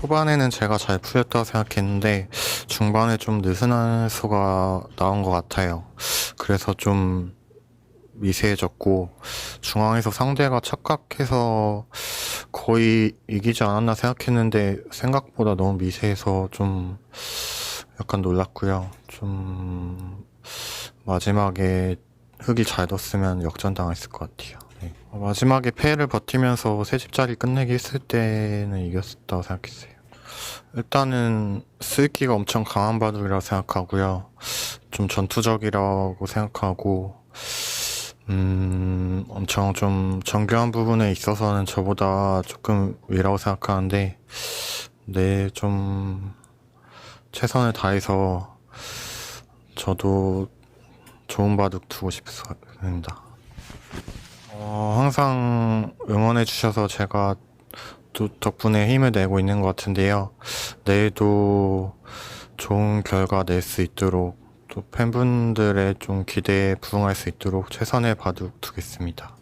초반에는 제가 잘 풀렸다고 생각했는데 중반에 좀 느슨한 수가 나온 것 같아요. 그래서 좀 미세해졌고 중앙에서 상대가 착각해서 거의 이기지 않았나 생각했는데 생각보다 너무 미세해서 좀 약간 놀랐고요. 좀 마지막에 흙이 잘 뒀으면 역전당했을 것 같아요. 네. 어, 마지막에 패를 버티면서 세 집짜리 끝내기 했을 때는 이겼다고 생각했어요. 일단은 쓸기가 엄청 강한 바둑이라고 생각하고요. 좀 전투적이라고 생각하고 음, 엄청 좀 정교한 부분에 있어서는 저보다 조금 위라고 생각하는데, 네, 좀 최선을 다해서 저도 좋은 바둑 두고 싶습니다. 어, 항상 응원해 주셔서 제가 또 덕분에 힘을 내고 있는 것 같은데요. 내일도 좋은 결과 낼 수 있도록 또 팬분들의 좀 기대에 부응할 수 있도록 최선의 바둑 두겠습니다.